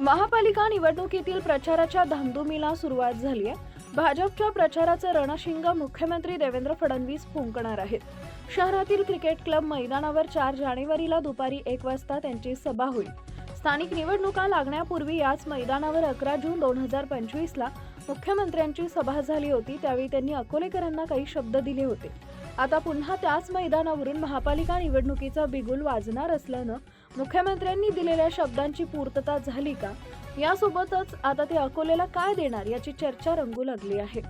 महापालिका निवडणुकीतील प्रचाराच्या धामधुमीला सुरुवात झाली आहे. भाजपच्या प्रचाराचं रणशिंग मुख्यमंत्री देवेंद्र फडणवीस फुंकणार आहेत. शहरातील क्रिकेट क्लब मैदानावर चार जानेवारीला दुपारी एक वाजता त्यांची सभा होईल. स्थानिक निवडणुका लागण्यापूर्वी याच मैदानावर अकरा जून दोन हजार पंचवीसला मुख्यमंत्र्यांची सभा झाली होती त्यावेळी त्यांनी अकोलेकरांना काही शब्द दिले होते. आता पुन्हा त्याच मैदानावरून महापालिका निवडणुकीचा बिगुल वाजणार असल्यानं मुख्यमंत्र्यांनी दिलेल्या शब्दांची पूर्तता झाली का? यासोबतच आता ते अकोलेला काय देणार याची चर्चा रंगू लागली आहे.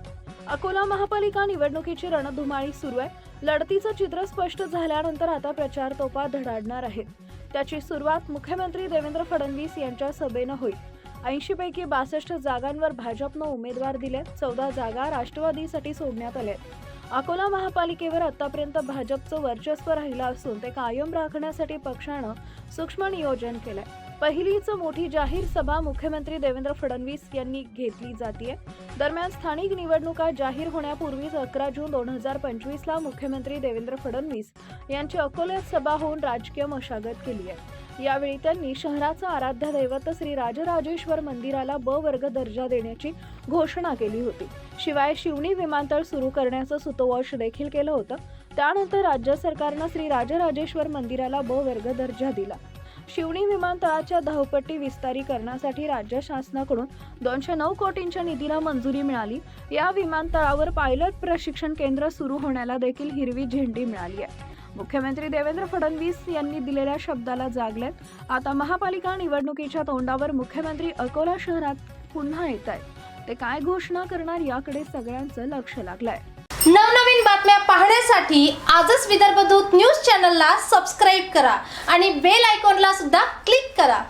अकोला महापालिका निवडणुकीची रणधुमाळी सुरू आहे. लढतीचं चित्र स्पष्ट झाल्यानंतर आता प्रचार तोपा धडाडणार आहेत त्याची सुरुवात मुख्यमंत्री देवेंद्र फडणवीस यांच्या सभेनं होईल. ऐंशी पैकी बासष्ट जागांवर भाजपनं उमेदवार दिले चौदा जागा राष्ट्रवादीसाठी सोडण्यात आल्या अकोला महापालिकेवर आतापर्यंत भाजपचं वर्चस्व राहिलं असून ते कायम राखण्यासाठी पक्षानं सूक्ष्म नियोजन केलंय. पहिलीच मोठी जाहीर सभा मुख्यमंत्री देवेंद्र फडणवीस यांनी घेतली जाते दरम्यान स्थानिक निवडणुका जाहीर होण्यापूर्वीच अकरा जून दोन हजार पंचवीसला मुख्यमंत्री देवेंद्र फडणवीस यांची अकोल्यात सभा होऊन राजकीय मशागत केली आहे. यावेळी त्यांनी शहराचं आराध्य दैवत श्री राजराजेश्वर मंदिराला ब वर्ग दर्जा देण्याची घोषणा केली होती. शिवाय शिवणी विमानतळ सुरू करण्याचं सुतोवाच देखील केलं होतं. त्यानंतर राज्य सरकारनं श्री राजराजेश्वर मंदिराला ब वर्ग दर्जा दिला. शिवणी विमानतळाच्या धावपट्टी विस्तारीकरणासाठी राज्य शासनाकडून दोनशे नऊ कोटींच्या निधीला मंजुरी मिळाली. या विमानतळावर पायलट प्रशिक्षण केंद्र सुरू होण्याला देखील हिरवी झेंडी मिळाली आहे. मुख्यमंत्री देवेंद्र फडणवीस यांनी दिलेल्या शब्दाला जागलेत आता महापालिका निवडणुकीच्या तोंडावर मुख्यमंत्री अकोला शहरात पुन्हा येत आहेत ते काय घोषणा करणार याकडे सगळ्यांचं लक्ष लागलंय. नवनवीन बातम्या पाहण्यासाठी आजच विदर्भ दूत न्यूज चॅनलला सबस्क्राईब करा आणि बेल आयकॉनला सुद्धा क्लिक करा.